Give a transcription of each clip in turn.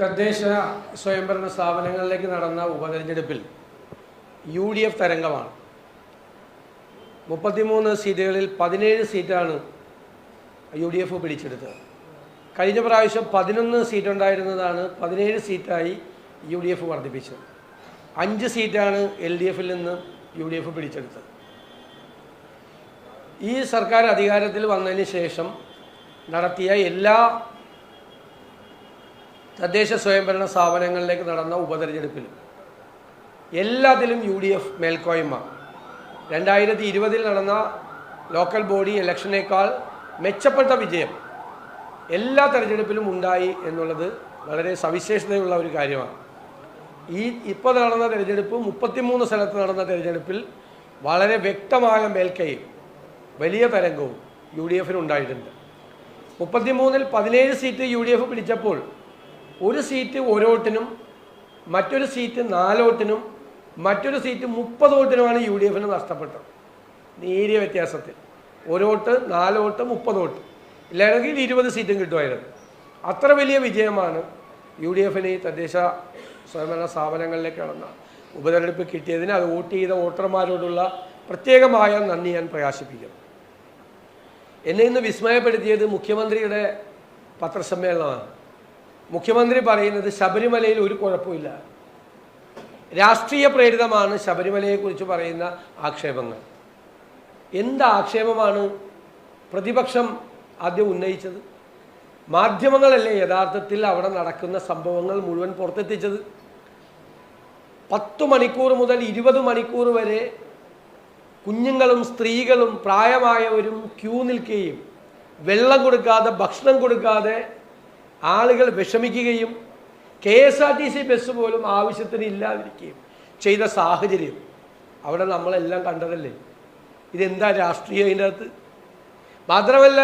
തദ്ദേശ സ്വയംഭരണ സ്ഥാപനങ്ങളിലേക്ക് നടന്ന ഉപതെരഞ്ഞെടുപ്പിൽ യു ഡി എഫ് തരംഗമാണ്. മുപ്പത്തിമൂന്ന് സീറ്റുകളിൽ പതിനേഴ് സീറ്റാണ് യു ഡി എഫ് പിടിച്ചെടുത്തത്. കഴിഞ്ഞ പ്രാവശ്യം പതിനൊന്ന് സീറ്റുണ്ടായിരുന്നതാണ് പതിനേഴ് സീറ്റായി യു ഡി എഫ് വർദ്ധിപ്പിച്ചത്. അഞ്ച് സീറ്റാണ് എൽ ഡി എഫിൽ നിന്ന് യു ഡി എഫ് പിടിച്ചെടുത്തത്. ഈ സർക്കാർ അധികാരത്തിൽ വന്നതിന് ശേഷം നടത്തിയ എല്ലാ തദ്ദേശ സ്വയംഭരണ സ്ഥാപനങ്ങളിലേക്ക് നടന്ന ഉപതെരഞ്ഞെടുപ്പിൽ എല്ലാത്തിലും യു ഡി എഫ് മേൽക്കോയ്മ. രണ്ടായിരത്തി ഇരുപതിൽ നടന്ന ലോക്കൽ ബോഡി ഇലക്ഷനേക്കാൾ മെച്ചപ്പെട്ട വിജയം എല്ലാ തെരഞ്ഞെടുപ്പിലും ഉണ്ടായി എന്നുള്ളത് വളരെ സവിശേഷതയുള്ള ഒരു കാര്യമാണ്. ഈ ഇപ്പോൾ നടന്ന തെരഞ്ഞെടുപ്പ് മുപ്പത്തിമൂന്ന് സ്ഥലത്ത് നടന്ന തെരഞ്ഞെടുപ്പിൽ വളരെ വ്യക്തമായ മേൽക്കൈയും വലിയ തരംഗവും യു ഡി എഫിന് ഉണ്ടായിട്ടുണ്ട്. മുപ്പത്തിമൂന്നിൽ പതിനേഴ് സീറ്റ് യു ഡി എഫ് പിടിച്ചപ്പോൾ ഒരു സീറ്റ് ഓരോട്ടിനും മറ്റൊരു സീറ്റ് നാലോട്ടിനും മറ്റൊരു സീറ്റ് മുപ്പത് വോട്ടിനുമാണ് യു ഡി എഫിന് നഷ്ടപ്പെട്ടത്. നേരിയ വ്യത്യാസത്തിൽ. ഒരോട്ട് നാലോട്ട് മുപ്പത് വോട്ട് ഇല്ലായിരുന്നെങ്കിൽ ഇരുപത് സീറ്റും കിട്ടുമായിരുന്നു. അത്ര വലിയ വിജയമാണ് യു ഡി എഫിന് ഈ തദ്ദേശ സ്വയംഭരണ സ്ഥാപനങ്ങളിലേക്ക് നടന്ന ഉപതെരഞ്ഞെടുപ്പ് കിട്ടിയതിന് അത് വോട്ട് ചെയ്ത വോട്ടർമാരോടുള്ള പ്രത്യേകമായ നന്ദി ഞാൻ പ്രകാശിപ്പിക്കുന്നു. എന്നെ ഇന്ന് വിസ്മയപ്പെടുത്തിയത് മുഖ്യമന്ത്രിയുടെ പത്രസമ്മേളനമാണ്. മുഖ്യമന്ത്രി പറയുന്നത് ശബരിമലയിൽ ഒരു കുഴപ്പമില്ല. രാഷ്ട്രീയ പ്രേരിതമാണ് ശബരിമലയെക്കുറിച്ച് പറയുന്ന ആക്ഷേപങ്ങൾ. എന്ത് ആക്ഷേപമാണ് പ്രതിപക്ഷം ആദ്യം ഉന്നയിച്ചത്? മാധ്യമങ്ങളല്ലേ യഥാർത്ഥത്തിൽ അവിടെ നടക്കുന്ന സംഭവങ്ങൾ മുഴുവൻ പുറത്തെത്തിച്ചത്? പത്തു മണിക്കൂർ മുതൽ ഇരുപത് മണിക്കൂർ വരെ കുഞ്ഞുങ്ങളും സ്ത്രീകളും പ്രായമായവരും ക്യൂ നിൽക്കുകയും വെള്ളം കൊടുക്കാതെ ഭക്ഷണം കൊടുക്കാതെ ആളുകൾ വിഷമിക്കുകയും K S R T C bus പോലും ആവശ്യത്തിന് ഇല്ലാതിരിക്കുകയും ചെയ്ത സാഹചര്യം അവിടെ നമ്മളെല്ലാം കണ്ടതല്ലേ? ഇതെന്താ രാഷ്ട്രീയം അതിന്റെ അകത്ത്? മാത്രമല്ല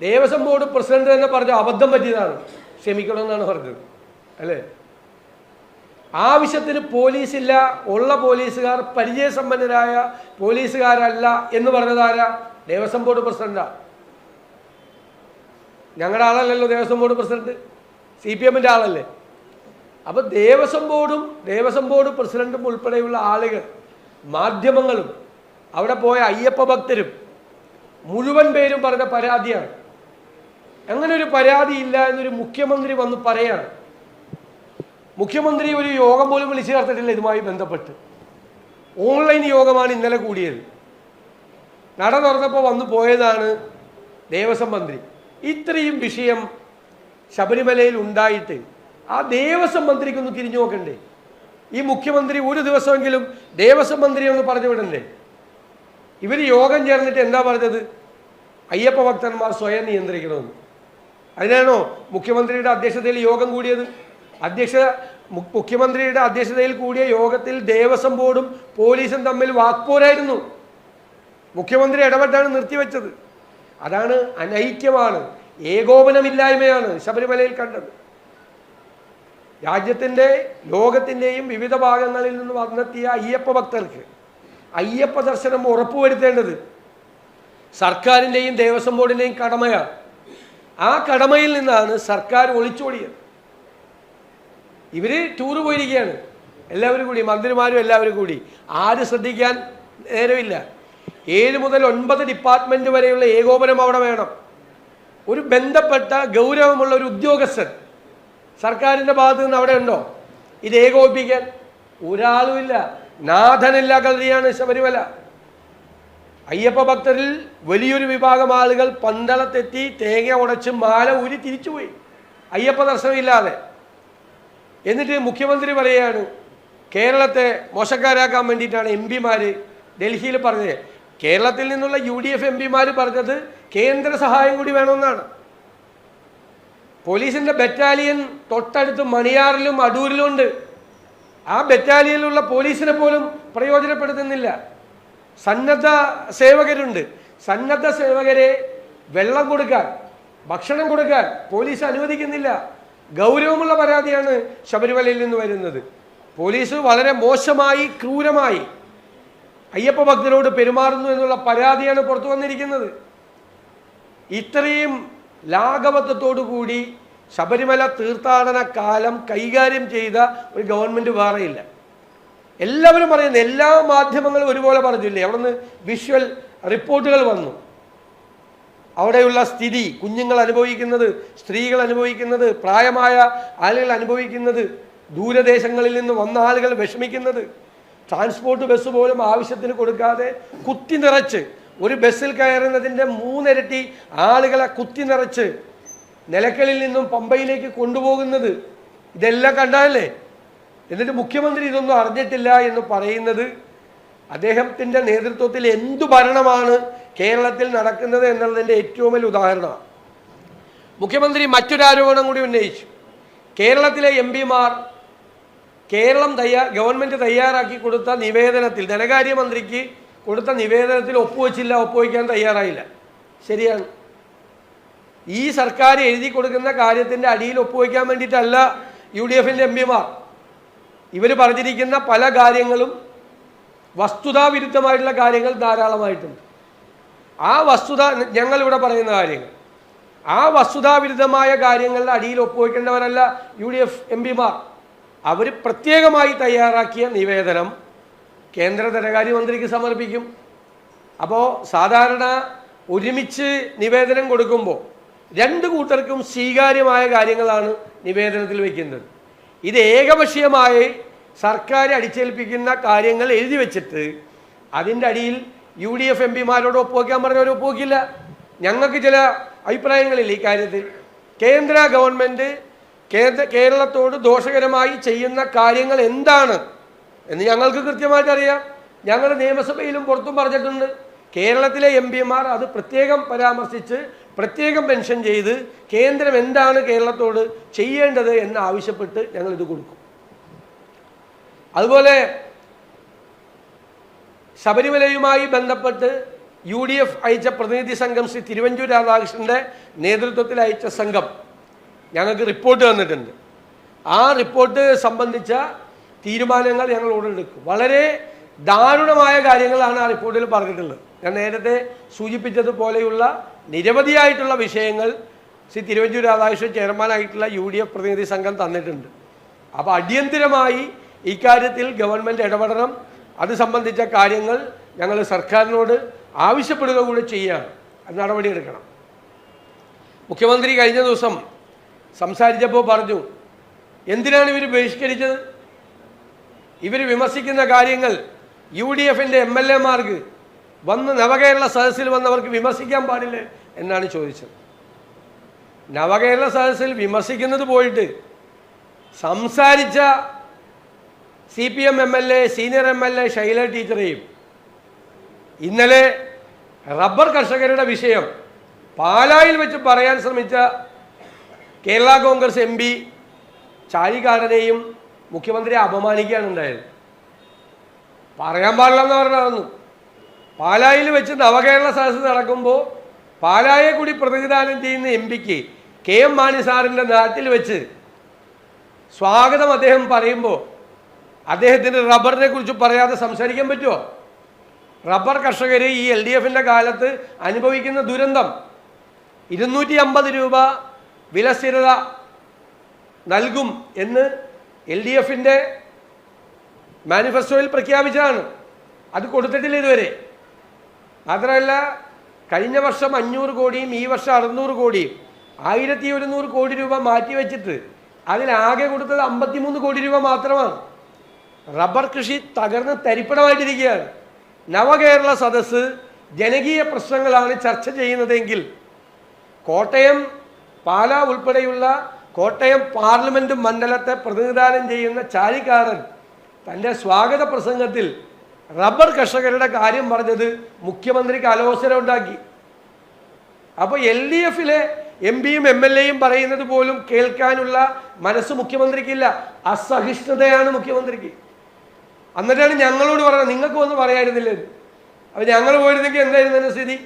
ദേവസ്വം ബോർഡ് പ്രസിഡന്റ് തന്നെ പറഞ്ഞു അബദ്ധം പറ്റിയതാണ്. ക്ഷമിക്കണമെന്നാണ് പറഞ്ഞത്. അല്ലേ? ആവശ്യത്തിന് പോലീസില്ല ഉള്ള പോലീസുകാർ പരിചയസമ്പന്നരായ പോലീസുകാരല്ല എന്ന് പറഞ്ഞതാരാ? ദേവസ്വം ബോർഡ് പ്രസിഡന്റാ. ഞങ്ങളുടെ ആളല്ലല്ലോ Devaswom board president. C P എമ്മിന്റെ ആളല്ലേ. അപ്പോൾ ദേവസ്വം ബോർഡും ദേവസ്വം ബോർഡ് പ്രസിഡന്റും ഉൾപ്പെടെയുള്ള ആളുകൾ മാധ്യമങ്ങളും അവിടെ പോയ അയ്യപ്പ ഭക്തരും മുഴുവൻ പേരും പറഞ്ഞ പരാതിയാണ്. അങ്ങനെ ഒരു പരാതി ഇല്ല എന്നൊരു മുഖ്യമന്ത്രി വന്ന് പറയാണ്. മുഖ്യമന്ത്രി ഒരു യോഗം പോലും വിളിച്ചു ചേർത്തിട്ടില്ല ഇതുമായി ബന്ധപ്പെട്ട്. ഓൺലൈൻ യോഗമാണ് ഇന്നലെ കൂടിയത്. നട തുറന്നപ്പോൾ വന്നു പോയതാണ് ദേവസ്വം മന്ത്രി. ഇത്രയും വിഷയം ശബരിമലയിൽ ഉണ്ടായിട്ട് ആ ദേവസ്വം മന്ത്രിക്കൊന്ന് തിരിഞ്ഞു നോക്കണ്ടേ? ഈ മുഖ്യമന്ത്രി ഒരു ദിവസമെങ്കിലും ദേവസ്വം മന്ത്രി ഒന്ന് പറഞ്ഞു വിടണ്ടേ? ഇവർ യോഗം ചേർന്നിട്ട് എന്താ പറഞ്ഞത്? അയ്യപ്പ ഭക്തന്മാർ സ്വയം നിയന്ത്രിക്കണമെന്ന്. അതിനാണോ മുഖ്യമന്ത്രിയുടെ അധ്യക്ഷതയിൽ യോഗം കൂടിയത്? അധ്യക്ഷ മുഖ്യമന്ത്രിയുടെ അധ്യക്ഷതയിൽ കൂടിയ യോഗത്തിൽ ദേവസ്വം ബോർഡും പോലീസും തമ്മിൽ വാക്പോരായിരുന്നു. മുഖ്യമന്ത്രി ഇടപെട്ടാണ് നിർത്തിവെച്ചത്. അതാണ് അനൈക്യമാണ്. ഏകോപനമില്ലായ്മയാണ് ശബരിമലയിൽ കണ്ടത്. രാജ്യത്തിന്റെ ലോകത്തിന്റെയും വിവിധ ഭാഗങ്ങളിൽ നിന്ന് വന്നെത്തിയ അയ്യപ്പ ഭക്തർക്ക് അയ്യപ്പ ദർശനം ഉറപ്പുവരുത്തേണ്ടത് സർക്കാരിന്റെയും ദേവസ്വം ബോർഡിന്റെയും കടമയാണ്. ആ കടമയിൽ നിന്നാണ് സർക്കാർ ഒളിച്ചോടിയത്. ഇവർ ടൂറ് പോയിരിക്കുകയാണ്. എല്ലാവരും കൂടി മന്ത്രിമാരും എല്ലാവരും കൂടി. ആര് ശ്രദ്ധിക്കാൻ നേരമില്ല. ഏഴ് മുതൽ ഒൻപത് ഡിപ്പാർട്ട്മെന്റ് വരെയുള്ള ഏകോപനം അവിടെ വേണം ഒരു ബന്ധപ്പെട്ട ഗൗരവമുള്ള ഒരു ഉദ്യോഗസ്ഥൻ സർക്കാരിന്റെ ഭാഗത്ത് നിന്ന് അവിടെ ഉണ്ടോ? ഇത് ഏകോപിപ്പിക്കാൻ ഒരാളുമില്ല. നാഥനില്ല കളരിയാണ് ശബരിമല. അയ്യപ്പ ഭക്തരിൽ വലിയൊരു വിഭാഗം ആളുകൾ പന്തളത്തെത്തി തേങ്ങ ഉടച്ച് മാല ഊരി തിരിച്ചുപോയി. അയ്യപ്പ ദർശനമില്ലാതെ എന്നിട്ട് മുഖ്യമന്ത്രി പറയുകയാണ് കേരളത്തെ മോശക്കാരാക്കാൻ വേണ്ടിയിട്ടാണ് എം പിമാർ ഡൽഹിയിൽ പറഞ്ഞത്. കേരളത്തിൽ നിന്നുള്ള യു ഡി എഫ് എം പിമാർ പറഞ്ഞത് കേന്ദ്ര സഹായം കൂടി വേണമെന്നാണ്. പോലീസിന്റെ ബറ്റാലിയൻ തൊട്ടടുത്ത് മണിയാറിലും അടൂരിലും ഉണ്ട്. ആ ബറ്റാലിയനിലുള്ള പോലീസിനെ പോലും പ്രയോജനപ്പെടുത്തുന്നില്ല. സന്നദ്ധ സേവകരുണ്ട്. സന്നദ്ധ സേവകരെ വെള്ളം കൊടുക്കാൻ ഭക്ഷണം കൊടുക്കാൻ പോലീസ് അനുവദിക്കുന്നില്ല. ഗൗരവമുള്ള പരാതിയാണ് ശബരിമലയിൽ നിന്ന് വരുന്നത്. പോലീസ് വളരെ മോശമായി ക്രൂരമായി അയ്യപ്പ ഭക്തരോട് പെരുമാറുന്നു എന്നുള്ള പരാതിയാണ് പുറത്തു വന്നിരിക്കുന്നത്. ഇത്രയും ലാഘവത്വത്തോടു കൂടി ശബരിമല തീർത്ഥാടന കാലം കൈകാര്യം ചെയ്ത ഒരു ഗവൺമെന്റ് വേറെയില്ല എല്ലാവരും പറയുന്നു എല്ലാ മാധ്യമങ്ങളും ഒരുപോലെ പറഞ്ഞില്ലേ? അവിടെ നിന്ന് വിഷ്വൽ റിപ്പോർട്ടുകൾ വന്നു. അവിടെയുള്ള സ്ഥിതി കുഞ്ഞുങ്ങൾ അനുഭവിക്കുന്നത് സ്ത്രീകൾ അനുഭവിക്കുന്നത് പ്രായമായ ആളുകൾ അനുഭവിക്കുന്നത് ദൂരദേശങ്ങളിൽ നിന്ന് വന്ന ആളുകൾ വിഷമിക്കുന്നത്. ട്രാൻസ്പോർട്ട് ബസ് പോലും ആവശ്യത്തിന് കൊടുക്കാതെ കുത്തി നിറച്ച് ഒരു ബസ്സിൽ കയറുന്നതിന്റെ മൂന്നിരട്ടി ആളുകളെ കുത്തി നിറച്ച് നിലക്കളിൽ നിന്നും പമ്പയിലേക്ക് കൊണ്ടുപോകുന്നത് ഇതെല്ലാം കണ്ടാലേ എന്നിട്ട് മുഖ്യമന്ത്രി ഇതൊന്നും അറിഞ്ഞിട്ടില്ല എന്ന് പറയുന്നത് അദ്ദേഹത്തിന്റെ നേതൃത്വത്തിൽ എന്തു ഭരണമാണ് കേരളത്തിൽ നടക്കുന്നത് എന്നുള്ളതിന്റെ ഏറ്റവും വലിയ ഉദാഹരണമാണ്. മുഖ്യമന്ത്രി മറ്റൊരു ആരോപണം കൂടി ഉന്നയിച്ചു. കേരളത്തിലെ എം പിമാർ കേരളം തയ്യാ ഗവൺമെന്റ് തയ്യാറാക്കി കൊടുത്ത നിവേദനത്തിൽ ധനകാര്യമന്ത്രിക്ക് കൊടുത്ത നിവേദനത്തിൽ ഒപ്പുവെച്ചില്ല ഒപ്പുവയ്ക്കാൻ തയ്യാറായില്ല. ശരിയാണ്. ഈ സർക്കാർ എഴുതി കൊടുക്കുന്ന കാര്യത്തിന്റെ അടിയിൽ ഒപ്പുവയ്ക്കാൻ വേണ്ടിയിട്ടല്ല യു ഡി എഫിന്റെ എം പിമാർ. ഇവർ പറഞ്ഞിരിക്കുന്ന പല കാര്യങ്ങളും വസ്തുതാവിരുദ്ധമായിട്ടുള്ള കാര്യങ്ങൾ ധാരാളമായിട്ടുണ്ട്. ആ വസ്തുത ഞങ്ങളിവിടെ പറയുന്ന കാര്യങ്ങൾ. ആ വസ്തുതാവിരുദ്ധമായ കാര്യങ്ങളുടെ അടിയിൽ ഒപ്പുവയ്ക്കേണ്ടവരല്ല യു ഡി എഫ് എം പിമാർ. അവർ പ്രത്യേകമായി തയ്യാറാക്കിയ നിവേദനം കേന്ദ്ര ധനകാര്യമന്ത്രിക്ക് സമർപ്പിക്കും. അപ്പോൾ സാധാരണ ഒരുമിച്ച് നിവേദനം കൊടുക്കുമ്പോൾ രണ്ട് കൂട്ടർക്കും സ്വീകാര്യമായ കാര്യങ്ങളാണ് നിവേദനത്തിൽ വയ്ക്കുന്നത്. ഇത് ഏകപക്ഷീയമായി സർക്കാർ അടിച്ചേൽപ്പിക്കുന്ന കാര്യങ്ങൾ എഴുതി വെച്ചിട്ട് അതിന്റെ അടിയിൽ യു ഡി എഫ് എം പിമാരോട് ഒപ്പുവെക്കാൻ പറഞ്ഞവർ ഒപ്പുവെക്കില്ല. ഞങ്ങൾക്ക് ചില അഭിപ്രായങ്ങളില്ല ഈ കാര്യത്തിൽ. കേന്ദ്ര ഗവൺമെന്റ് കേന്ദ്ര കേരളത്തോട് ദോഷകരമായി ചെയ്യുന്ന കാര്യങ്ങൾ എന്താണ് എന്ന് ഞങ്ങൾക്ക് കൃത്യമായിട്ട് അറിയാം. ഞങ്ങൾ നിയമസഭയിലും പുറത്തും പറഞ്ഞിട്ടുണ്ട്. കേരളത്തിലെ എം പിമാർ അത് പ്രത്യേകം പരാമർശിച്ച് പ്രത്യേകം പെൻഷൻ ചെയ്ത് കേന്ദ്രം എന്താണ് കേരളത്തോട് ചെയ്യേണ്ടത് എന്ന് ആവശ്യപ്പെട്ട് ഞങ്ങൾ ഇത് കൊടുക്കും. അതുപോലെ ശബരിമലയുമായി ബന്ധപ്പെട്ട് യു ഡി എഫ് അയച്ച പ്രതിനിധി സംഘം ശ്രീ തിരുവഞ്ചൂർ രാധാകൃഷ്ണന്റെ നേതൃത്വത്തിൽ അയച്ച സംഘം ഞങ്ങൾക്ക് റിപ്പോർട്ട് തന്നിട്ടുണ്ട്. ആ റിപ്പോർട്ട് സംബന്ധിച്ച തീരുമാനങ്ങൾ ഞങ്ങൾ ഉടനെടുക്കും വളരെ ദാരുണമായ കാര്യങ്ങളാണ് ആ റിപ്പോർട്ടിൽ പറഞ്ഞിട്ടുള്ളത്. ഞാൻ നേരത്തെ സൂചിപ്പിച്ചതുപോലെയുള്ള നിരവധിയായിട്ടുള്ള വിഷയങ്ങൾ ശ്രീ തിരുവഞ്ചൂർ രാധാകൃഷ്ണൻ ചെയർമാനായിട്ടുള്ള യു ഡി എഫ് പ്രതിനിധി സംഘം തന്നിട്ടുണ്ട്. അപ്പോൾ അടിയന്തിരമായി ഇക്കാര്യത്തിൽ ഗവൺമെന്റ് ഇടപെടണം. അത് സംബന്ധിച്ച കാര്യങ്ങൾ ഞങ്ങൾ സർക്കാരിനോട് ആവശ്യപ്പെടുക കൂടി ചെയ്യുകയാണ്. നടപടിയെടുക്കണം. മുഖ്യമന്ത്രി കഴിഞ്ഞ ദിവസം സംസാരിച്ചപ്പോൾ പറഞ്ഞു എന്തിനാണ് ഇവർ ബഹിഷ്കരിച്ചത്? ഇവർ വിമർശിക്കുന്ന കാര്യങ്ങൾ യു ഡി എഫിന്റെ എം എൽ എമാർക്ക് വന്ന് നവകേരള സദസ്സിൽ വന്നവർക്ക് വിമർശിക്കാൻ പാടില്ല എന്നാണ് ചോദിച്ചത്. നവകേരള സദസ്സിൽ വിമർശിക്കുന്നത് പോയിട്ട് സംസാരിച്ച C P M M L A senior M L A Shaila ടീച്ചറെയും ഇന്നലെ റബ്ബർ കർഷകരുടെ വിഷയം പാലായിൽ വെച്ച് പറയാൻ ശ്രമിച്ച കേരള കോൺഗ്രസ് എം പി ചാഴികാരനെയും മുഖ്യമന്ത്രിയെ അപമാനിക്കുകയാണ് ഉണ്ടായത്. പറയാൻ പാടില്ലെന്ന് പറഞ്ഞായിരുന്നു പാലായിൽ വെച്ച് നവകേരള സദസ്സ് നടക്കുമ്പോൾ പാലായെ കൂടി പ്രതിനിധാനം ചെയ്യുന്ന എം പിക്ക് കെ എം മാണി സാറിന്റെ നാട്ടിൽ വെച്ച് സ്വാഗതം അദ്ദേഹം പറയുമ്പോൾ അദ്ദേഹത്തിന് റബ്ബറിനെ കുറിച്ച് പറയാതെ സംസാരിക്കാൻ പറ്റുമോ റബ്ബർ കർഷകർ ഈ എൽ ഡി എഫിന്റെ കാലത്ത് അനുഭവിക്കുന്ന ദുരന്തം. ഇരുന്നൂറ്റി അമ്പത് രൂപ വിലസ്ഥിരത നൽകും എന്ന് എൽ ഡി എഫിന്റെ മാനിഫെസ്റ്റോയിൽ പ്രഖ്യാപിച്ചതാണ്. അത് കൊടുത്തിട്ടില്ല ഇതുവരെ. മാത്രമല്ല കഴിഞ്ഞ വർഷം അഞ്ഞൂറ് കോടിയും ഈ വർഷം അറുന്നൂറ് കോടിയും ആയിരത്തി ഒരുന്നൂറ് കോടി രൂപ മാറ്റി വെച്ചിട്ട് അതിലാകെ കൊടുത്തത് അമ്പത്തിമൂന്ന് കോടി രൂപ മാത്രമാണ്. റബ്ബർ കൃഷി തകർന്ന് തരിപ്പണമായിട്ടിരിക്കുകയാണ്. നവകേരള സദസ്സ് ജനകീയ പ്രശ്നങ്ങളാണ് ചർച്ച ചെയ്യുന്നതെങ്കിൽ കോട്ടയം പാല ഉൾപ്പെടെയുള്ള കോട്ടയം പാർലമെന്റ് മണ്ഡലത്തെ പ്രതിനിധാനം ചെയ്യുന്ന ചാലിക്കാരൻ തന്റെ സ്വാഗത പ്രസംഗത്തിൽ റബ്ബർ കർഷകരുടെ കാര്യം പറഞ്ഞത് മുഖ്യമന്ത്രിക്ക് അലോസരം ഉണ്ടാക്കി. അപ്പോൾ എൽ ഡി എഫിലെ എം പിയും എം എൽ എയും പറയുന്നത് പോലും കേൾക്കാനുള്ള മനസ്സ് മുഖ്യമന്ത്രിക്കില്ല. അസഹിഷ്ണുതയാണ് മുഖ്യമന്ത്രിക്ക്. എന്നിട്ടാണ് ഞങ്ങളോട് പറഞ്ഞത്. നിങ്ങൾക്ക് ഒന്നും പറയായിരുന്നില്ല അപ്പോൾ ഞങ്ങൾ പോയിരുന്നെങ്കിൽ എന്തായിരുന്നു എന്റെ സ്ഥിതി?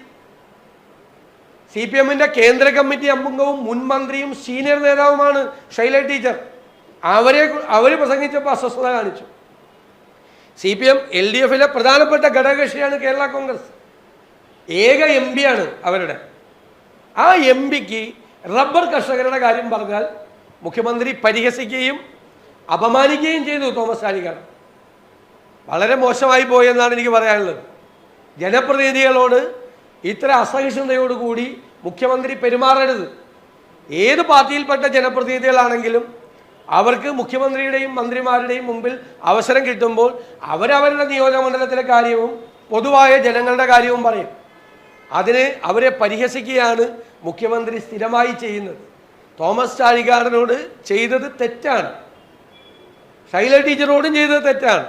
സി പി എമ്മിന്റെ കേന്ദ്ര കമ്മിറ്റി അംഗവും മുൻ മന്ത്രിയും സീനിയർ നേതാവുമാണ് ശൈല ടീച്ചർ. അവരെ അവർ പ്രസംഗിച്ചപ്പോൾ അസ്വസ്ഥത കാണിച്ചു. C P M L D എഫിലെ പ്രധാനപ്പെട്ട ഘടകകക്ഷിയാണ് കേരള കോൺഗ്രസ്. ഏക എം ആണ് അവരുടെ. ആ എം പിക്ക് റബ്ബർ കർഷകരുടെ കാര്യം പറഞ്ഞാൽ മുഖ്യമന്ത്രി പരിഹസിക്കുകയും അപമാനിക്കുകയും ചെയ്തു തോമസ് ചാഴികാടൻ വളരെ മോശമായി പോയെന്നാണ് എനിക്ക് പറയാനുള്ളത്. ജനപ്രതിനിധികളോട് ഇത്ര അസഹിഷ്ണുതയോടുകൂടി മുഖ്യമന്ത്രി പെരുമാറരുത്. ഏത് പാർട്ടിയിൽപ്പെട്ട ജനപ്രതിനിധികളാണെങ്കിലും അവർക്ക് മുഖ്യമന്ത്രിയുടെയും മന്ത്രിമാരുടെയും മുമ്പിൽ അവസരം കിട്ടുമ്പോൾ അവരവരുടെ നിയോജകമണ്ഡലത്തിലെ കാര്യവും പൊതുവായ ജനങ്ങളുടെ കാര്യവും പറയും. അതിന് അവരെ പരിഹസിക്കുകയാണ് മുഖ്യമന്ത്രി സ്ഥിരമായി ചെയ്യുന്നത്. തോമസ് ചാഴികാടനോട് ചെയ്തത് തെറ്റാണ്. ശൈല ടീച്ചറോടും ചെയ്തത് തെറ്റാണ്.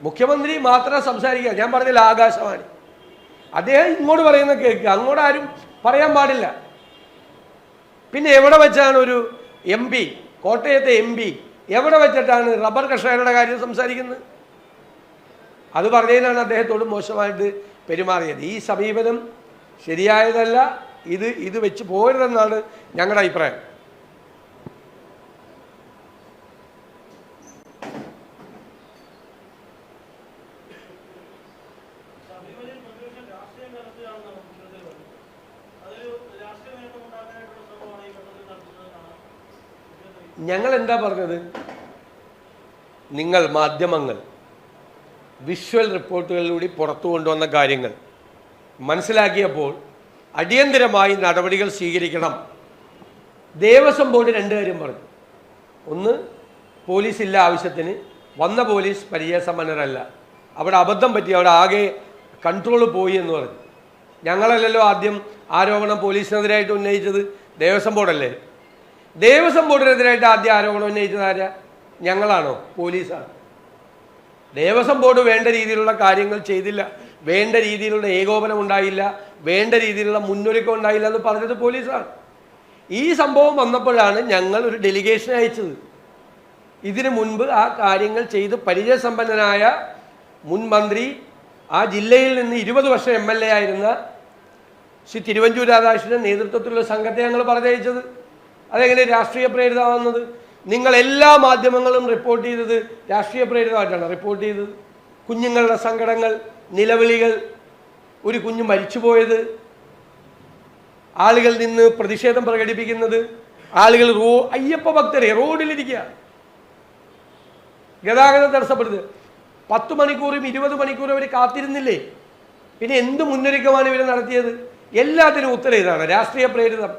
മുഖ്യമന്ത്രി മാത്രം സംസാരിക്കുക. ഞാൻ പറഞ്ഞില്ല ആകാശവാണി. അദ്ദേഹം ഇങ്ങോട്ട് പറയുന്ന കേൾക്കുക അങ്ങോട്ട് ആരും പറയാൻ പാടില്ല. പിന്നെ എവിടെ വെച്ചാണ് ഒരു എം പി കോട്ടയത്തെ എം പി എവിടെ വെച്ചിട്ടാണ് റബ്ബർ കർഷകരുടെ കാര്യം സംസാരിക്കുന്നത്? അത് പറഞ്ഞതിനാണ് അദ്ദേഹത്തോട് മോശമായിട്ട് പെരുമാറിയത്. ഈ സമീപനം ശരിയായതല്ല ഇത് ഇത് വെച്ച് പോരുതെന്നാണ് ഞങ്ങളുടെ അഭിപ്രായം ശബരിമലയിൽ പ്രതിപക്ഷം രാഷ്ട്രീയം കലർത്തുകയാണെന്നാണ് മുഖ്യമന്ത്രി പറഞ്ഞത് അതൊരു രാഷ്ട്രീയ നേട്ടം ഉണ്ടാക്കാനായിട്ടുള്ള ശ്രമമാണ് ഈ ഘട്ടത്തിൽ നടത്തുന്നതെന്നാണ് മുഖ്യമന്ത്രി ഞങ്ങൾ എന്താ പറഞ്ഞത്? നിങ്ങൾ മാധ്യമങ്ങൾ വിഷ്വൽ റിപ്പോർട്ടുകളിലൂടെ പുറത്തു കൊണ്ടുവന്ന കാര്യങ്ങൾ മനസ്സിലാക്കിയപ്പോൾ അടിയന്തരമായി നടപടികൾ സ്വീകരിക്കണം. ദേവസ്വം ബോർഡ് രണ്ട് കാര്യം പറഞ്ഞു. ഒന്ന് പോലീസ് ഇല്ല ആവശ്യത്തിന്. വന്ന പോലീസ് പരിചയസമ്പന്നരല്ല അവിടെ അബദ്ധം പറ്റി അവിടെ ആകെ കൺട്രോൾ പോയി എന്ന് പറഞ്ഞു. ഞങ്ങളല്ലല്ലോ ആദ്യം ആരോപണം പോലീസിനെതിരായിട്ട് ഉന്നയിച്ചത്? ദേവസ്വം ബോർഡല്ലേ? ദേവസ്വം ബോർഡിനെതിരായിട്ട് ആദ്യ ആരോപണം ഉന്നയിച്ചത് ഞങ്ങളാണോ? പോലീസാണ്. ദേവസ്വം ബോർഡ് വേണ്ട രീതിയിലുള്ള കാര്യങ്ങൾ ചെയ്തില്ല. വേണ്ട രീതിയിലുള്ള ഏകോപനം ഉണ്ടായില്ല. വേണ്ട രീതിയിലുള്ള മുന്നൊരുക്കം ഉണ്ടായില്ല എന്ന് പറഞ്ഞത് പോലീസാണ്. ഈ സംഭവം വന്നപ്പോഴാണ് ഞങ്ങൾ ഒരു ഡെലിഗേഷൻ അയച്ചത്. ഇതിനു മുൻപ് ആ കാര്യങ്ങൾ ചെയ്ത് പരിചയസമ്പന്നനായ മുൻ മന്ത്രി ആ ജില്ലയിൽ നിന്ന് ഇരുപത് വർഷം എം എൽ എ ആയിരുന്ന ശ്രീ തിരുവഞ്ചൂർ നേതൃത്വത്തിലുള്ള സംഘത്തെ ഞങ്ങൾ പറഞ്ഞയച്ചത്. അതെങ്ങനെ രാഷ്ട്രീയ പ്രേരിതമാകുന്നത്? നിങ്ങൾ എല്ലാ മാധ്യമങ്ങളും റിപ്പോർട്ട് ചെയ്തത് രാഷ്ട്രീയ പ്രേരിതമായിട്ടാണ്. റിപ്പോർട്ട് ചെയ്തത് കുഞ്ഞുങ്ങളുടെ സങ്കടങ്ങൾ നിലവിളികൾ ഒരു കുഞ്ഞ് മരിച്ചുപോയത് ആളുകൾ നിന്ന് പ്രതിഷേധം പ്രകടിപ്പിക്കുന്നത് ആളുകൾ റോ അയ്യപ്പ ഭക്തരെ റോഡിലിരിക്കുക. ഗതാഗതം തടസ്സപ്പെടുന്നത് പത്ത് മണിക്കൂറും ഇരുപത് മണിക്കൂറും അവർ കാത്തിരുന്നില്ലേ? പിന്നെ എന്ത് മുന്നൊരുക്കമാണ് ഇവർ നടത്തിയത്? എല്ലാത്തിനും ഉത്തരം ഇതാണ് രാഷ്ട്രീയ പ്രേരിതം.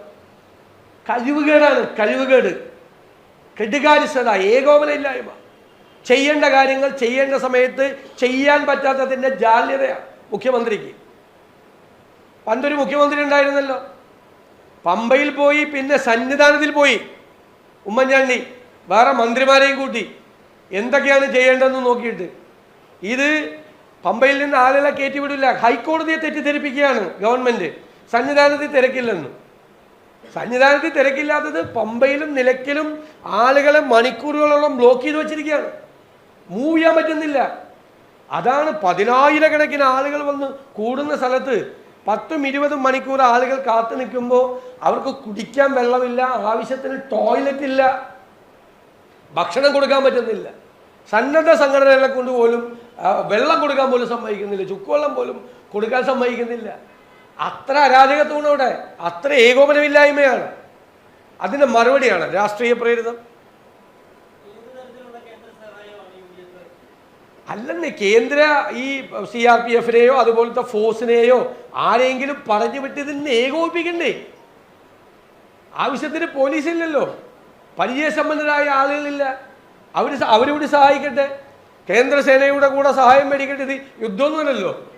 കഴിവുകേടാണ് കഴിവുകേട്. കെടുകാര്യസ്ഥത ഏകോപനമില്ലായ്മ. ചെയ്യേണ്ട കാര്യങ്ങൾ ചെയ്യേണ്ട സമയത്ത് ചെയ്യാൻ പറ്റാത്തതിന്റെ ജാള്യതയാണ് മുഖ്യമന്ത്രിക്ക്. പണ്ടൊരു മുഖ്യമന്ത്രി ഉണ്ടായിരുന്നല്ലോ. പമ്പയിൽ പോയി പിന്നെ സന്നിധാനത്തിൽ പോയി. ഉമ്മൻചാണ്ടി വേറെ മന്ത്രിമാരെയും കൂട്ടി. എന്തൊക്കെയാണ് ചെയ്യേണ്ടതെന്ന് നോക്കിയിട്ട്. ഇത് പമ്പയിൽ നിന്ന് ആളുകളെ കയറ്റിവിടില്ല. ഹൈക്കോടതിയെ തെറ്റിദ്ധരിപ്പിക്കുകയാണ് ഗവൺമെന്റ് സന്നിധാനത്തിൽ തിരക്കില്ലെന്ന്. സന്നിധാനത്തിൽ തിരക്കില്ലാത്തത് പമ്പയിലും നിലയ്ക്കലും ആളുകളെ മണിക്കൂറുകളോളം ബ്ലോക്ക് ചെയ്ത് വെച്ചിരിക്കുകയാണ്. മൂവ് ചെയ്യാൻ പറ്റുന്നില്ല. അതാണ് പതിനായിരക്കണക്കിന് ആളുകൾ വന്ന് കൂടുന്ന സ്ഥലത്ത് പത്തും ഇരുപതും മണിക്കൂർ ആളുകൾ കാത്തു നിൽക്കുമ്പോൾ അവർക്ക് കുടിക്കാൻ വെള്ളമില്ല ആവശ്യത്തിന് ടോയ്ലറ്റ് ഇല്ല ഭക്ഷണം കൊടുക്കാൻ പറ്റുന്നില്ല. സന്നദ്ധ സംഘടനകളെ കൊണ്ട് പോലും വെള്ളം കൊടുക്കാൻ പോലും സമ്മതിക്കുന്നില്ല ചുക്കുവെള്ളം പോലും കൊടുക്കാൻ സമ്മതിക്കുന്നില്ല. അത്ര അരാജകത്വമാണ് അവിടെ അത്ര ഏകോപനമില്ലായ്മയാണ്. അതിന്റെ മറുപടിയാണ് രാഷ്ട്രീയ പ്രേരിതം. അല്ലെന്ന് കേന്ദ്ര ഈ സി ആർ പി എഫിനെയോ അതുപോലത്തെ ഫോഴ്സിനെയോ ആരെങ്കിലും പറഞ്ഞു വിട്ടതിന് ഏകോപിപ്പിക്കണ്ടേ? ആവശ്യത്തിന് പോലീസ് ഇല്ലല്ലോ പരിചയസമ്പന്നരായ ആളുകളില്ല. അവർ അവരോട് സഹായിക്കട്ടെ. കേന്ദ്രസേനയുടെ കൂടെ സഹായം മേടിക്കട്ടെ. ഇത് യുദ്ധമൊന്നുമല്ലല്ലോ.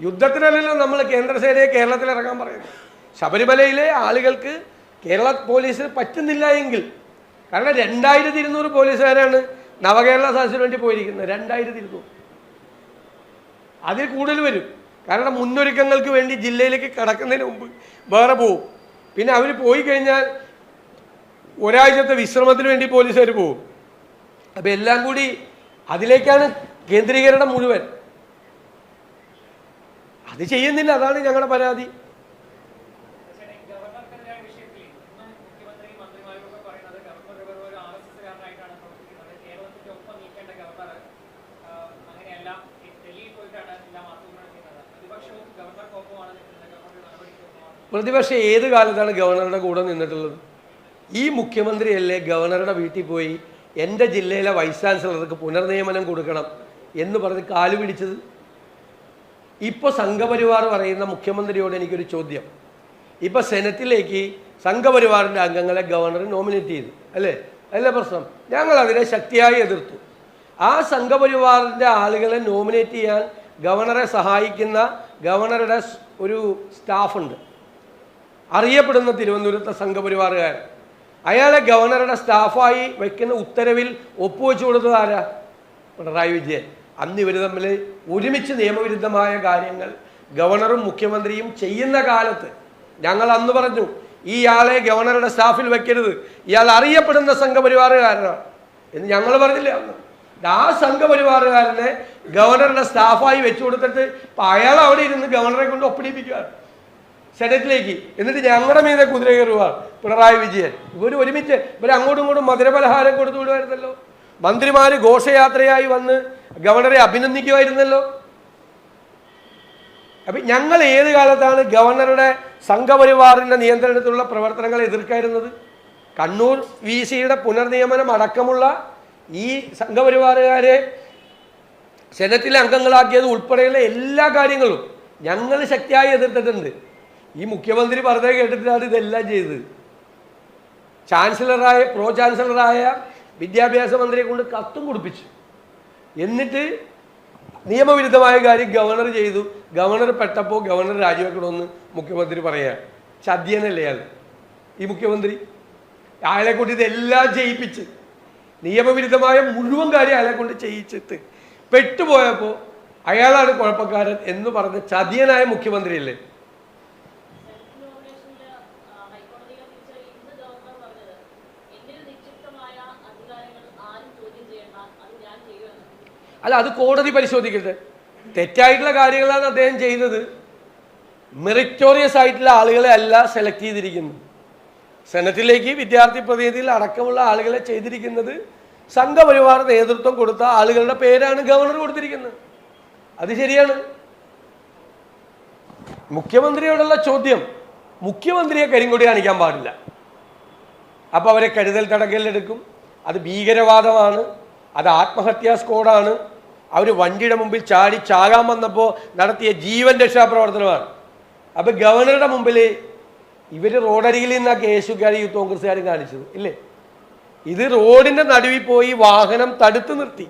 യുദ്ധത്തിനല്ലല്ലോ നമ്മൾ കേന്ദ്രസേനയെ കേരളത്തിൽ ഇറങ്ങാൻ പറയുന്നത്. ശബരിമലയിലെ ആളുകൾക്ക് കേരള പോലീസിന് പറ്റുന്നില്ല എങ്കിൽ കാരണം രണ്ടായിരത്തി ഇരുന്നൂറ് പോലീസുകാരാണ് നവകേരള സദസ്സിന് വേണ്ടി പോയിരിക്കുന്നത്. രണ്ടായിരത്തി ഇരുന്നൂറ്. അതിൽ കൂടുതൽ വരും. കാരണം മുന്നൊരുക്കങ്ങൾക്ക് വേണ്ടി ജില്ലയിലേക്ക് കടക്കുന്നതിന് മുമ്പ് വേറെ പോവും. പിന്നെ അവർ പോയി കഴിഞ്ഞാൽ ഒരാഴ്ചത്തെ വിശ്രമത്തിന് വേണ്ടി പോലീസുകാർ പോവും. അപ്പം എല്ലാം കൂടി അതിലേക്കാണ് കേന്ദ്രീകരണം മുഴുവൻ. അത് ചെയ്യുന്നില്ല അതാണ് ഞങ്ങളുടെ പരാതി. പ്രതിപക്ഷം ഏത് കാലത്താണ് ഗവർണറുടെ കൂടെ നിന്നിട്ടുള്ളത്? ഈ മുഖ്യമന്ത്രിയല്ലേ ഗവർണറുടെ വീട്ടിൽ പോയി എന്റെ ജില്ലയിലെ വൈസ് ചാൻസലർക്ക് പുനർനിയമനം കൊടുക്കണം എന്ന് പറഞ്ഞ് കാലു പിടിച്ചത്? ഇപ്പോൾ സംഘപരിവാർ പറയുന്ന മുഖ്യമന്ത്രിയോട് എനിക്കൊരു ചോദ്യം. ഇപ്പോൾ സെനറ്റിലേക്ക് സംഘപരിവാറിന്റെ അംഗങ്ങളെ ഗവർണർ നോമിനേറ്റ് ചെയ്തു അല്ലേ? അല്ലേ പ്രശ്നം? ഞങ്ങൾ അതിനെ ശക്തിയായി എതിർത്തു. ആ സംഘപരിവാറിന്റെ ആളുകളെ നോമിനേറ്റ് ചെയ്യാൻ ഗവർണറെ സഹായിക്കുന്ന ഗവർണറുടെ ഒരു സ്റ്റാഫുണ്ട്. അറിയപ്പെടുന്ന തിരുവനന്തപുരത്തെ സംഘപരിവാറുകാരൻ. അയാളെ ഗവർണറുടെ സ്റ്റാഫായി വയ്ക്കുന്ന ഉത്തരവിൽ ഒപ്പുവെച്ചു കൊടുത്തത് ആരാ? പിണറായി വിജയൻ. അന്ന് ഇവർ തമ്മിൽ ഒരുമിച്ച് നിയമവിരുദ്ധമായ കാര്യങ്ങൾ ഗവർണറും മുഖ്യമന്ത്രിയും ചെയ്യുന്ന കാലത്ത് ഞങ്ങൾ അന്ന് പറഞ്ഞു ഈ ആളെ ഗവർണറുടെ സ്റ്റാഫിൽ വെക്കരുത്. ഇയാൾ അറിയപ്പെടുന്ന സംഘപരിവാറുകാരനാണ്. എന്ന് ഞങ്ങൾ പറഞ്ഞില്ല അന്ന്. ആ സംഘപരിവാറുകാരനെ ഗവർണറുടെ സ്റ്റാഫായി വെച്ചു കൊടുത്തിട്ട് അയാൾ അവിടെ ഇരുന്ന് ഗവർണറെ കൊണ്ട് ഒപ്പിടിപ്പിക്കുകയാണ് സെനറ്റിലേക്ക്. എന്നിട്ട് ഞങ്ങളുടെ മീതെ കുതിര കയറുവാണ് പിണറായി വിജയൻ. ഇവർ ഒരുമിച്ച് ഇവർ അങ്ങോട്ടും ഇങ്ങോട്ടും മധുരപലഹാരം കൊടുത്തു വിടുമായിരുന്നല്ലോ മന്ത്രിമാർ ഘോഷയാത്രയായി വന്ന് ഗവർണറെ അഭിനന്ദിക്കുമായിരുന്നല്ലോ. അപ്പം ഞങ്ങൾ ഏത് കാലത്താണ് ഗവർണറുടെ സംഘപരിവാറിന്റെ നിയന്ത്രണത്തിലുള്ള പ്രവർത്തനങ്ങൾ എതിർക്കായിരുന്നത്? കണ്ണൂർ വി സിയുടെ പുനർനിയമനം അടക്കമുള്ള ഈ സംഘപരിവാറുകാരെ സെനറ്റിലെ അംഗങ്ങളാക്കിയത് ഉൾപ്പെടെയുള്ള എല്ലാ കാര്യങ്ങളും ഞങ്ങൾ ശക്തിയായി എതിർത്തിട്ടുണ്ട്. ഈ മുഖ്യമന്ത്രി പറഞ്ഞത് കേട്ടിട്ടാണ് ഇതെല്ലാം ചെയ്തത്. ചാൻസലറായ പ്രോ ചാൻസലറായ വിദ്യാഭ്യാസ മന്ത്രിയെ കൊണ്ട് കത്തും കൊടുപ്പിച്ചു. എന്നിട്ട് നിയമവിരുദ്ധമായ കാര്യം ഗവർണർ ചെയ്തു. ഗവർണർ പെട്ടപ്പോൾ ഗവർണർ രാജിവെക്കണമെന്ന് മുഖ്യമന്ത്രി പറയുക ചദ്യനല്ലേ അയാൾ? ഈ മുഖ്യമന്ത്രി? അയാളെ കൊണ്ട് ഇതെല്ലാം ചെയ്യിപ്പിച്ച് നിയമവിരുദ്ധമായ മുഴുവൻ കാര്യം അയാളെ കൊണ്ട് ചെയ്യിച്ചിട്ട് പെട്ടുപോയപ്പോൾ അയാളാണ് കുഴപ്പക്കാരൻ എന്ന് പറഞ്ഞ ചതിയനായ മുഖ്യമന്ത്രിയല്ലേ നോമിനേഷനിൽ ഹൈക്കോടതിയിലെ തിരിച്ച് ഇന്ന് ഗവർണർ പറഞ്ഞത് എന്നിൽ നിക്ഷിപ്തമായ അധികാരങ്ങൾ ആരും ചോദ്യം ചെയ്യേണ്ട അത് ഞാൻ ചെയ്യുമെന്ന് അല്ല അത് കോടതി പരിശോധിക്കട്ടെ. തെറ്റായിട്ടുള്ള കാര്യങ്ങളാണ് അദ്ദേഹം ചെയ്യുന്നത്. മെറിറ്റോറിയസ് ആയിട്ടുള്ള ആളുകളെ അല്ല സെലക്ട് ചെയ്തിരിക്കുന്നത്. സെനറ്റിലേക്ക് വിദ്യാർത്ഥി പ്രതിനിധിയിൽ അടക്കമുള്ള ആളുകളെ ചെയ്തിരിക്കുന്നത് സംഘപരിവാർ നേതൃത്വം കൊടുത്ത ആളുകളുടെ പേരാണ് ഗവർണർ കൊടുത്തിരിക്കുന്നത്. അത് ശരിയാണ്. മുഖ്യമന്ത്രിയോടുള്ള ചോദ്യം മുഖ്യമന്ത്രിയെ കരിങ്കൊടി കാണിക്കാൻ പാടില്ല. അപ്പോൾ അവരെ കരുതൽ തടങ്കലിലെടുക്കും. അത് ഭീകരവാദമാണ്. അത് ആത്മഹത്യാ സ്ക്വാഡാണ് അവർ വണ്ടിയുടെ മുമ്പിൽ ചാടി ചാകാൻ വന്നപ്പോൾ നടത്തിയ ജീവൻ രക്ഷാപ്രവർത്തനമാണ് അപ്പോൾ ഗവർണറുടെ മുമ്പിൽ ഇവർ റോഡരികിൽ നിന്നാ കേശുക്കാരും യൂത്ത് കോൺഗ്രസ്സുകാരും കാണിച്ചത് ഇല്ലേ? ഇത് റോഡിന്റെ നടുവിൽ പോയി വാഹനം തടുത്തു നിർത്തി.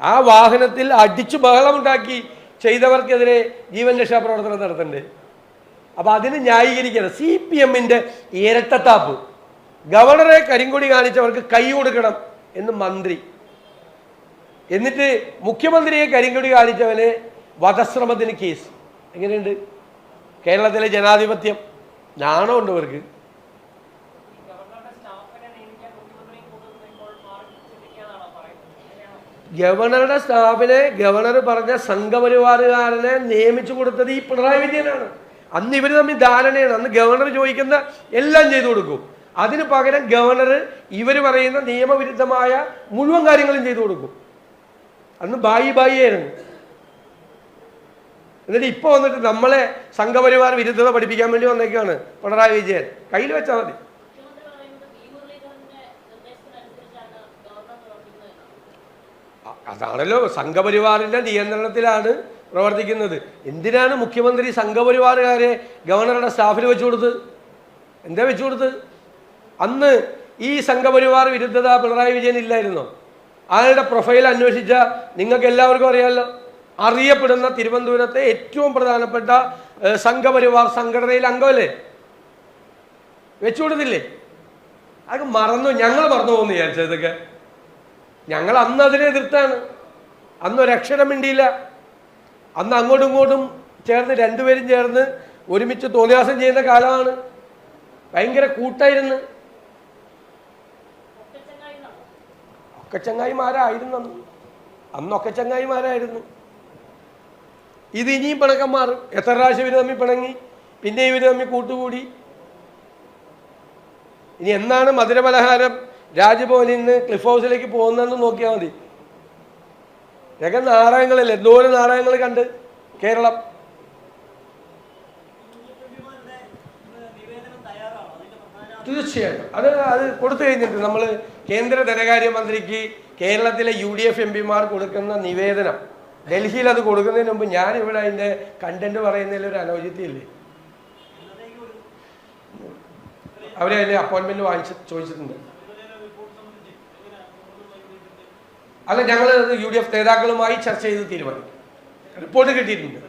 ആ വാഹനത്തിൽ അടിച്ചു ബഹളമുണ്ടാക്കി ചെയ്തവർക്കെതിരെ ജീവൻ രക്ഷാപ്രവർത്തനം നടത്തണ്ടേ. അപ്പൊ അതിന് ന്യായീകരിക്കണം. സി പി എമ്മിന്റെ ഇരട്ടത്താപ്പ്. ഗവർണറെ കരിങ്കൊടി കാണിച്ചവർക്ക് കൈ കൊടുക്കണം എന്ന് മന്ത്രി. എന്നിട്ട് മുഖ്യമന്ത്രിയെ കരിങ്കൊടി കാണിച്ചവന് വധശ്രമത്തിന് കേസ്. എങ്ങനെയുണ്ട്? കേരളത്തിലെ ജനാധിപത്യം? നാണമുണ്ട് ഇവർക്ക്? ഗവർണറുടെ സ്റ്റാഫിനെ ഗവർണർ പറഞ്ഞ സംഘപരിവാറുകാരനെ നിയമിച്ചു കൊടുത്തത് ഈ പിണറായി വിജയനാണ്. അന്ന് ഇവർ തമ്മിൽ ധാരണയാണ്. അന്ന് ഗവർണർ ചോദിക്കുന്ന എല്ലാം ചെയ്തു കൊടുക്കും. അതിന് പകരം ഗവർണർ ഇവർ പറയുന്ന നിയമവിരുദ്ധമായ മുഴുവൻ കാര്യങ്ങളും ചെയ്തു കൊടുക്കും. അന്ന് ബായി ബായി ആയിരുന്നു എന്നിട്ട് ഇപ്പോൾ വന്നിട്ട് നമ്മളെ സംഘപരിവാർ വിരുദ്ധത പഠിപ്പിക്കാൻ വേണ്ടി വന്നേക്കാണ് പിണറായി വിജയൻ. കയ്യിൽ വെച്ചാൽ മതി. അതാണല്ലോ സംഘപരിവാറിന്റെ നിയന്ത്രണത്തിലാണ് പ്രവർത്തിക്കുന്നത്. എന്തിനാണ് മുഖ്യമന്ത്രി സംഘപരിവാറുകാരെ ഗവർണറുടെ സ്റ്റാഫിൽ വെച്ചു കൊടുത്തത് എന്താ വെച്ചു കൊടുത്തത് അന്ന് ഈ സംഘപരിവാർ വിരുദ്ധത പിണറായി വിജയൻ ഇല്ലായിരുന്നോ? ആളുടെ പ്രൊഫൈൽ അന്വേഷിച്ച നിങ്ങൾക്ക് എല്ലാവർക്കും അറിയാമല്ലോ അറിയപ്പെടുന്ന തിരുവനന്തപുരത്തെ ഏറ്റവും പ്രധാനപ്പെട്ട സംഘപരിവാർ സംഘടനയിൽ അംഗമല്ലേ? വെച്ചു കൊടുത്തില്ലേ അതൊക്കെ മറന്നു ഞങ്ങൾ മറന്നു പോകുന്നു വിചാരിച്ചത് ഇതൊക്കെ. ഞങ്ങൾ അന്ന് അതിനെ എതിർത്താണ്. അന്ന് ഒരക്ഷരം മിണ്ടിയില്ല. അന്ന് അങ്ങോട്ടും ഇങ്ങോട്ടും ചേർന്ന് രണ്ടുപേരും ചേർന്ന് ഒരുമിച്ച് തോന്നിയാസം ചെയ്യുന്ന കാലമാണ്. ഭയങ്കര കൂട്ടായിരുന്നു ഒറ്റച്ചങ്ങായി എന്നാണ് ഒക്കെ ചങ്ങായിമാരായിരുന്നു അന്ന്. അന്നൊക്കെ ചങ്ങായിമാരായിരുന്നു. ഇത് ഇനിയും പിണക്കം മാറും. എത്ര പ്രാവശ്യം ഇവർ തമ്മിൽ പിണങ്ങി? പിന്നെ ഇവർ തമ്മിൽ കൂട്ടുകൂടി. ഇനി എന്നാണ് മധുരപലഹാരം രാജ്ഭവനിൽ നിന്ന് ക്ലിഫ് ഹൗസിലേക്ക് പോകുന്നതെന്ന് നോക്കിയാൽ മതി. രക നാടകങ്ങളല്ലേ എന്തോരം നാടകങ്ങൾ കണ്ട് കേരളം. തീർച്ചയായിട്ടും. അത് അത് കൊടുത്തു കഴിഞ്ഞിട്ട് നമ്മൾ കേന്ദ്ര ധനകാര്യമന്ത്രിക്ക് കേരളത്തിലെ യു ഡി എഫ് എം പിമാർ കൊടുക്കുന്ന നിവേദനം. ഡൽഹിയിൽ അത് കൊടുക്കുന്നതിന് മുമ്പ് ഞാൻ ഇവിടെ അതിന്റെ കണ്ടന്റ് പറയുന്നതിൽ ഒരു അനൗചിത്യമില്ലേ അവരെ അതിന്റെ അപ്പോയിൻമെന്റ് വാങ്ങിച്ച് ചോദിച്ചിട്ടുണ്ട്. അല്ല ഞങ്ങൾ യു ഡി എഫ് നേതാക്കളുമായി ചർച്ച ചെയ്ത് തീരുമാനിക്കും. റിപ്പോർട്ട് കിട്ടിയിട്ടുണ്ട്.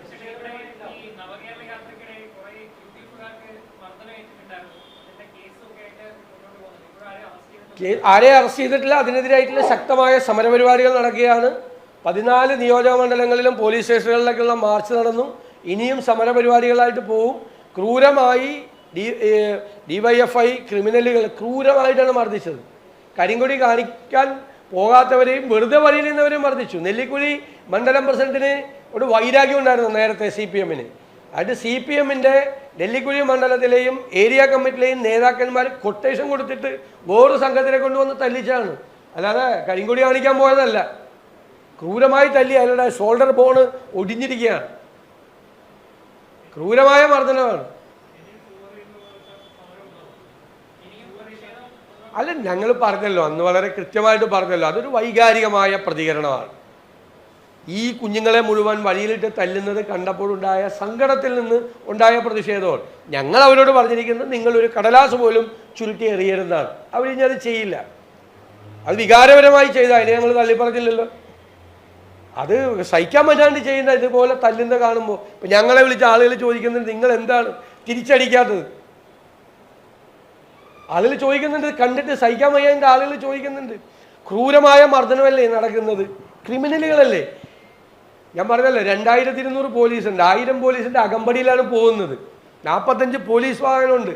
ആരെയും അറസ്റ്റ് ചെയ്തിട്ടില്ല. അതിനെതിരായിട്ടുള്ള ശക്തമായ സമരപരിപാടികൾ നടക്കുകയാണ്. പതിനാല് നിയോജക മണ്ഡലങ്ങളിലും പോലീസ് സ്റ്റേഷനുകളിലേക്കുള്ള മാർച്ച് നടന്നു. ഇനിയും സമരപരിപാടികളായിട്ട് പോവും. ക്രൂരമായി ഡി ഡിവൈഎഫ്ഐ ക്രിമിനലുകൾ ക്രൂരമായിട്ടാണ് മർദ്ദിച്ചത്. കരിങ്കൊടി കാണിക്കാൻ പോകാത്തവരെയും വെറുതെ വഴിയിൽ നിന്നവരെയും മർദ്ദിച്ചു. നെല്ലിക്കുഴി മണ്ഡലം പ്രസിഡന്റിന് ഒരു വൈരാഗ്യം ഉണ്ടായിരുന്നു നേരത്തെ സി പി എമ്മിന്. അത് സി പി എമ്മിന്റെ ഡൽഹിക്കുഴി മണ്ഡലത്തിലെയും ഏരിയ കമ്മിറ്റിയിലെയും നേതാക്കന്മാർ കൊട്ടേഷൻ കൊടുത്തിട്ട് വേറൊരു സംഘത്തിനെ കൊണ്ടുവന്ന് തല്ലിച്ചാണ്. അല്ലാതെ കരിങ്കൊടി കാണിക്കാൻ പോയതല്ല. ക്രൂരമായി തല്ലി അയാളുടെ ഷോൾഡർ ബോണ് ഒടിഞ്ഞിരിക്കുകയാണ്. ക്രൂരമായ മർദ്ദനമാണ്. അല്ല ഞങ്ങൾ പറഞ്ഞല്ലോ അന്ന് വളരെ കൃത്യമായിട്ട് പറഞ്ഞല്ലോ അതൊരു വൈകാരികമായ പ്രതികരണമാണ്. ഈ കുഞ്ഞുങ്ങളെ മുഴുവൻ വഴിയിലിട്ട് തല്ലുന്നത് കണ്ടപ്പോഴുണ്ടായ സങ്കടത്തിൽ നിന്ന് ഉണ്ടായ പ്രതിഷേധമാണ്. ഞങ്ങൾ അവരോട് പറഞ്ഞിരിക്കുന്നത് നിങ്ങളൊരു കടലാസ് പോലും ചുരുട്ടി എറിയരുതാണ് അവരിനി അത് ചെയ്യില്ല. അത് വികാരപരമായി ചെയ്ത അതിനെ ഞങ്ങൾ തള്ളിപ്പറഞ്ഞില്ലല്ലോ. അത് സഹിക്കാൻ പറ്റാണ്ട് ചെയ്യുന്ന ഇതുപോലെ തല്ലുന്ന കാണുമ്പോൾ ഇപ്പം ഞങ്ങളെ വിളിച്ച ആളുകൾ ചോദിക്കുന്നുണ്ട് നിങ്ങൾ എന്താണ് തിരിച്ചടിക്കാത്തത്? ആളുകൾ ചോദിക്കുന്നുണ്ട് കണ്ടിട്ട് സഹിക്കാൻ വയ്യാന്റെ ആളുകൾ ചോദിക്കുന്നുണ്ട്. ക്രൂരമായ മർദ്ദനമല്ലേ നടക്കുന്നത്? ക്രിമിനലുകളല്ലേ? ഞാൻ പറഞ്ഞല്ലോ രണ്ടായിരത്തി ഇരുന്നൂറ് പോലീസ് ഉണ്ട് ആയിരം പോലീസിന്റെ അകമ്പടിയിലാണ് പോകുന്നത്. നാൽപ്പത്തഞ്ച് പോലീസ് വാഹനമുണ്ട്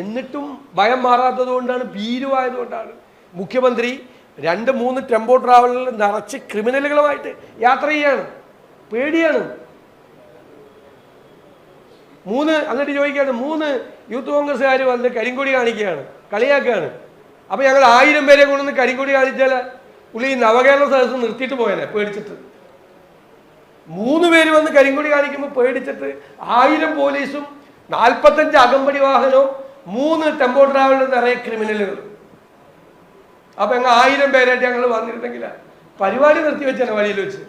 എന്നിട്ടും ഭയം മാറാത്തത് കൊണ്ടാണ് ഭീരുവായതുകൊണ്ടാണ് മുഖ്യമന്ത്രി രണ്ട് മൂന്ന് ടെമ്പോ ട്രാവലറിൽ നിറച്ച് ക്രിമിനലുകളുമായിട്ട് യാത്ര ചെയ്യാണ്. പേടിയാണ്. മൂന്ന് എന്നിട്ട് ചോദിക്കുകയാണ് മൂന്ന് യൂത്ത് കോൺഗ്രസ്സുകാർ വന്ന് കരിങ്കൊടി കാണിക്കുകയാണ് കളിയാക്കുകയാണ്. അപ്പോൾ ഞങ്ങൾ ആയിരം പേരെ കൊണ്ടുവന്ന് കരിങ്കൊടി കാണിച്ചാൽ പുള്ളി നവകേരള സദസ്സ് നിർത്തിയിട്ട് പോയനെ പേടിച്ചിട്ട്. മൂന്ന് പേര് വന്ന് കരിങ്കൊടി കാണിക്കുമ്പോൾ പേടിച്ചിട്ട് ആയിരം പോലീസും നാൽപ്പത്തഞ്ച് അകമ്പടി വാഹനവും മൂന്ന് ടെമ്പോ ട്രാവലർ നിറയെ ക്രിമിനലുകൾ. അപ്പൊ ഞങ്ങൾ ആയിരം പേരായിട്ട് ഞങ്ങൾ വന്നിരുന്നെങ്കിൽ പരിപാടി നിർത്തി വെച്ചാണ് വഴിയിൽ വെച്ച്.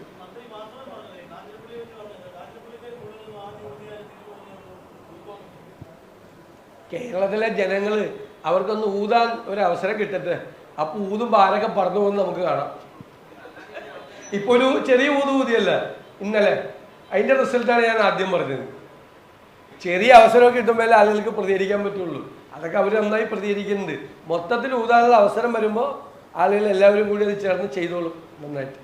കേരളത്തിലെ ജനങ്ങൾ അവർക്കൊന്ന് ഊതാൻ ഒരു അവസരം കിട്ടട്ടെ. അപ്പൊ ഊതും ആരൊക്കെ പറന്നു പോകുന്നത് നമുക്ക് കാണാം. ഇപ്പൊ ഒരു ചെറിയ ഊത് ഊതിയല്ല. ഇന്നലെ അതിന്റെ റിസൾട്ടാണ് ഞാൻ ആദ്യം പറഞ്ഞത്. ചെറിയ അവസരമൊക്കെ കിട്ടുമ്പോൾ ആളുകൾക്ക് പ്രതികരിക്കാൻ പറ്റുള്ളൂ. അതൊക്കെ അവർ നന്നായി പ്രതികരിക്കുന്നുണ്ട്. മൊത്തത്തിൽ ഊതാനുള്ള അവസരം വരുമ്പോൾ ആളുകൾ എല്ലാവരും കൂടി അത് ചേർന്ന് ചെയ്തോളും നന്നായിട്ട്.